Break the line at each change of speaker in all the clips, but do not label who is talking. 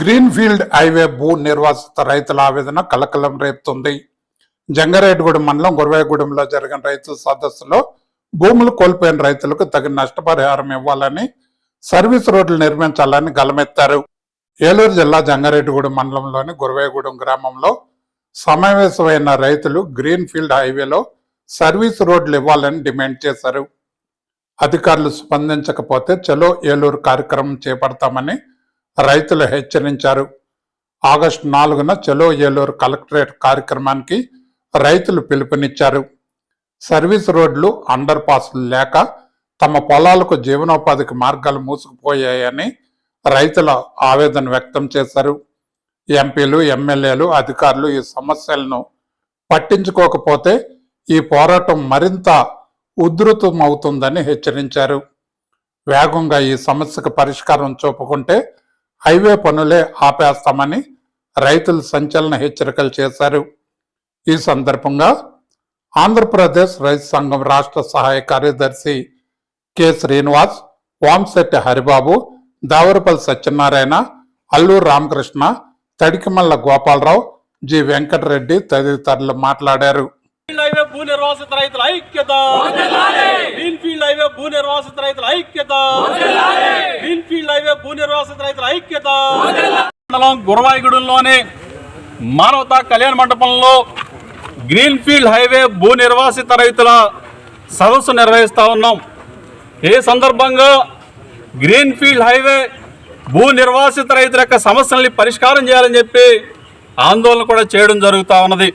Greenfield highway భూ నిర్వాసిత రైతుల ఆవేదన కలకలం రేపుతుంది. జంగారెడ్డిగూడెం మండలం గురవాయగూడెంలో జరిగిన రైతు సదస్సులో భూములు కోల్పోయిన రైతులకు తగిన నష్టపరిహారం ఇవ్వాలని సర్వీస్ రోడ్లు నిర్మించాలని గలమెత్తారు. ఏలూరు జిల్లా జంగారెడ్డిగూడెం మండలంలోని గురవాయగూడెం గ్రామంలో సమావేశమైన రైతులు గ్రీన్ఫీల్డ్ హైవేలో సర్వీస్ రోడ్లు ఇవ్వాలని డిమాండ్ చేశారు. అధికారులు స్పందించకపోతే చలో ఏలూరు కార్యక్రమం చేపడతామని రైతులు హెచ్చరించారు. ఆగస్టు నాలుగున చలో ఏలూరు కలెక్టరేట్ కార్యక్రమానికి రైతులు పిలుపునిచ్చారు. సర్వీస్ రోడ్లు అండర్ పాస్లు లేక తమ పొలాలకు జీవనోపాధికి మార్గాలు మూసుకుపోయాయని రైతుల ఆవేదన వ్యక్తం చేశారు. ఎంపీలు ఎమ్మెల్యేలు అధికారులు ఈ సమస్యలను పట్టించుకోకపోతే ఈ పోరాటం మరింత ఉధృతమవుతుందని హెచ్చరించారు. వేగంగా ఈ సమస్యకు పరిష్కారం చూపకుంటే హైవే పనులే ఆపేస్తామని రైతులు సంచలన హెచ్చరికలు చేశారు. ఈ సందర్భంగా ఆంధ్రప్రదేశ్ రైతు సంఘం రాష్ట్ర సహాయ కార్యదర్శి కె. శ్రీనివాస్ వాంశెట్టి హరిబాబు దావరపల్లి సత్యనారాయణ అల్లూరు రామకృష్ణ తడికిమల్ల గోపాలరావు జి. వెంకటరెడ్డి తదితరులు మాట్లాడారు.
భూ నిర్వాసిత రైతుల ఐక్యత! గ్రీన్ ఫీల్డ్ హైవే భూ నిర్వాసిత రైతుల ఐక్యత గ్రీన్ ఫీల్డ్ హైవే భూ నిర్వాసిత రైతుల ఐక్యత మండలం గురవాయిగూడెంలోని మానవతా కళ్యాణ మండపంలో గ్రీన్ఫీల్డ్ హైవే భూ నిర్వాసిత రైతుల సదస్సు నిర్వహిస్తూ ఉన్నాం. ఏ సందర్భంగా గ్రీన్ ఫీల్డ్ హైవే భూ నిర్వాసిత రైతుల యొక్క సమస్యల్ని పరిష్కారం చేయాలని చెప్పి ఆందోళన కూడా చేయడం జరుగుతూ ఉన్నది.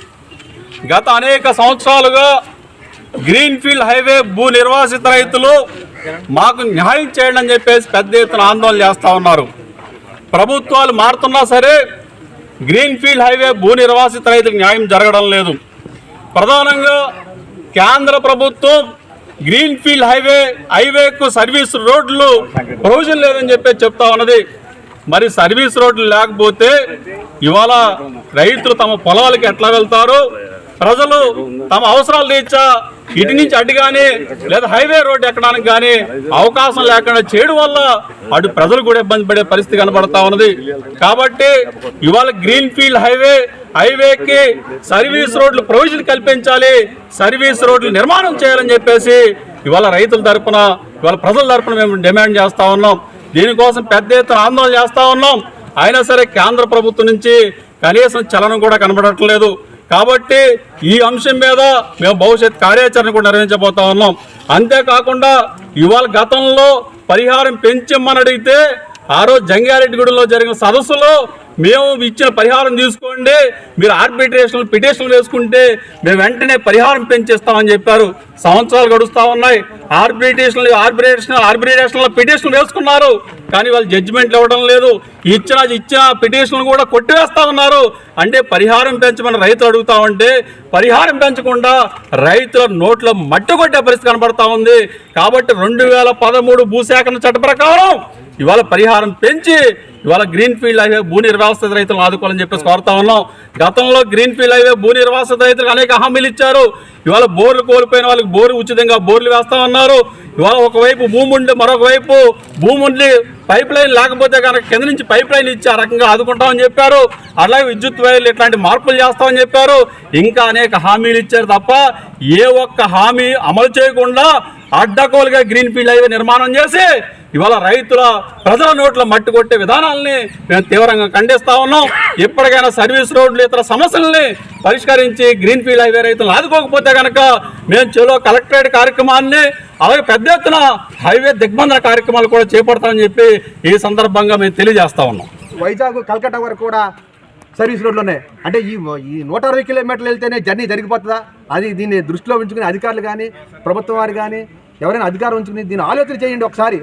గత అనేక సంవత్సరాలుగా గ్రీన్ ఫీల్డ్ హైవే భూ నిర్వాసిత రైతులు మాకు న్యాయం చేయండి అని చెప్పేసి పెద్ద ఎత్తున ఆందోళన చేస్తూ ఉన్నారు. ప్రభుత్వాలు మారుతున్నా సరే గ్రీన్ ఫీల్డ్ హైవే భూ నిర్వాసిత రైతులకు న్యాయం జరగడం లేదు. ప్రధానంగా కేంద్ర ప్రభుత్వం గ్రీన్ ఫీల్డ్ హైవే హైవేకు సర్వీస్ రోడ్లు ప్రొవిజన్ లేదని చెప్పి చెప్తా ఉన్నది. మరి సర్వీస్ రోడ్లు లేకపోతే ఇవాళ రైతులు తమ పొలాలకు ఎట్లా వెళ్తారు? ప్రజలు తమ అవసరాలు తీర్చా ఇటు నుంచి అటు కానీ లేదా హైవే రోడ్ ఎక్కడానికి కానీ అవకాశం లేకుండా చేయడం వల్ల అటు ప్రజలు కూడా ఇబ్బంది పడే పరిస్థితి కనబడతా ఉన్నది. కాబట్టి ఇవాళ గ్రీన్ ఫీల్డ్ హైవే హైవేకి సర్వీస్ రోడ్లు ప్రొవిజన్ కల్పించాలి సర్వీస్ రోడ్లు నిర్మాణం చేయాలని చెప్పేసి ఇవాళ రైతుల తరపున ఇవాళ ప్రజల తరపున మేము డిమాండ్ చేస్తూ ఉన్నాం. దీనికోసం పెద్ద ఎత్తున ఆందోళన చేస్తూ ఉన్నాం. అయినా సరే కేంద్ర ప్రభుత్వం నుంచి కనీసం చలనం కూడా కనబడట్లేదు. కాబట్టి ఈ అంశం మీద మేము భవిష్యత్ కార్యాచరణ కూడా నిర్వహించబోతా ఉన్నాం. అంతేకాకుండా ఇవాళ గతంలో పరిహారం పెంచమని అడిగితే ఆ రోజు జంగారెడ్డిగూడెంలో జరిగిన సదస్సులో మేము ఇచ్చిన పరిహారం తీసుకోండి మీరు ఆర్బిట్రేషన్ పిటిషన్లు వేసుకుంటే మేము వెంటనే పరిహారం పెంచేస్తామని చెప్పారు. సంవత్సరాలు గడుస్తూ ఉన్నాయి. ఆర్బిట్రేషన్ ఆర్బిట్రేషన్ ఆర్బిట్రేషన్లో పిటిషన్లు వేసుకున్నారు. కానీ వాళ్ళు జడ్జిమెంట్లు ఇవ్వడం లేదు. ఇచ్చిన ఇచ్చిన పిటిషన్లు కూడా కొట్టివేస్తా ఉన్నారు. అంటే పరిహారం పెంచమని రైతులు అడుగుతా ఉంటే పరిహారం పెంచకుండా రైతుల నోట్లో మట్టి కొట్టే పరిస్థితి కనబడతా ఉంది. కాబట్టి రెండు వేల పదమూడు భూసేకరణ చట్ట ప్రకారం ఇవాళ పరిహారం పెంచి ఇవాళ గ్రీన్ ఫీల్డ్ హైవే భూ నిర్వాసిత రైతులను ఆదుకోవాలని చెప్పేసి కోరుతా ఉన్నాం. గతంలో గ్రీన్ ఫీల్డ్ హైవే భూ నిర్వాసిత రైతులకు అనేక హామీలు ఇచ్చారు. ఇవాళ బోర్లు కోల్పోయిన వాళ్ళకి బోర్లు ఉచితంగా బోర్లు వేస్తా ఉన్నారు. ఇవాళ ఒకవైపు భూమి ఉండి మరొక వైపు భూమి ఉండి పైప్ లైన్ లేకపోతే కనుక కింద నుంచి పైప్ లైన్ ఇచ్చి ఆ రకంగా ఆదుకుంటామని చెప్పారు. అలాగే విద్యుత్ వైర్లు ఇట్లాంటి మార్పులు చేస్తామని చెప్పారు. ఇంకా అనేక హామీలు ఇచ్చారు తప్ప ఏ ఒక్క హామీ అమలు చేయకుండా అడ్డకోలుగా గ్రీన్ ఫీల్డ్ హైవే నిర్మాణం చేసి ఇవాళ రైతుల ప్రజల నోట్ల మట్టి కొట్టే విధానాలని మేము తీవ్రంగా ఖండిస్తా ఉన్నాం. ఎప్పటికైనా సర్వీస్ రోడ్లు ఇతర సమస్యల్ని పరిష్కరించి గ్రీన్ ఫీల్డ్ హైవే రైతులను ఆదుకోకపోతే కనుక మేము చెలో కలెక్టరేట్ కార్యక్రమాన్ని అలాగే పెద్ద ఎత్తున హైవే దిగ్బంధన కార్యక్రమాలు కూడా చేపడతామని చెప్పి ఈ సందర్భంగా మేము తెలియజేస్తా ఉన్నాం.
వైజాగ్ కల్కటా వరకు కూడా సర్వీస్ రోడ్లోనే. అంటే ఈ ఈ నూట అరవై కిలోమీటర్లు వెళ్తేనే జర్నీ జరిగిపోతుందా? అది దీన్ని దృష్టిలో ఉంచుకుని అధికారులు కానీ ప్రభుత్వం వారు కానీ ఎవరైనా అధికారం ఉంచుకుని దీన్ని ఆలోచన చేయండి ఒకసారి.